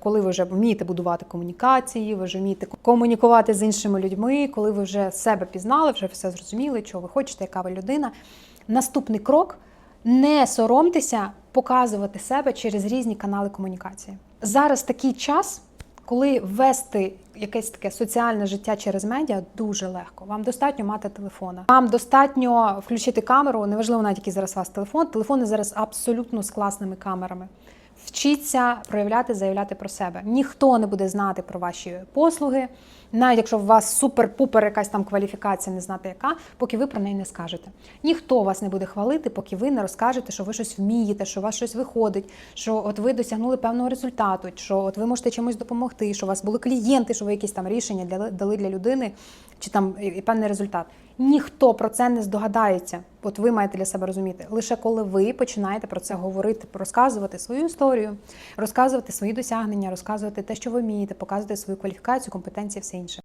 Коли ви вже вмієте будувати комунікації, ви вже вмієте комунікувати з іншими людьми, коли ви вже себе пізнали, вже все зрозуміли, що ви хочете, яка ви людина. Наступний крок не соромтеся показувати себе через різні канали комунікації. Зараз такий час, коли вести якесь таке соціальне життя через медіа дуже легко. Вам достатньо мати телефона. Вам достатньо включити камеру, неважливо навіть який зараз у вас телефон. Телефони зараз абсолютно з класними камерами. Вчіться проявляти, заявляти про себе. Ніхто не буде знати про ваші послуги, навіть якщо у вас супер-пупер якась там кваліфікація, не знати яка, поки ви про неї не скажете. Ніхто вас не буде хвалити, поки ви не розкажете, що ви щось вмієте, що у вас щось виходить, що от ви досягнули певного результату, що от ви можете чимось допомогти, що у вас були клієнти, що ви якісь там рішення для- дали для людини, чи там і- певний результат. Ніхто про це не здогадається. От ви маєте для себе розуміти. Лише коли ви починаєте про це говорити, розказувати свою історію, розказувати свої досягнення, розказувати те, що ви вмієте, показувати свою кваліфікацію, компетенції, все інше.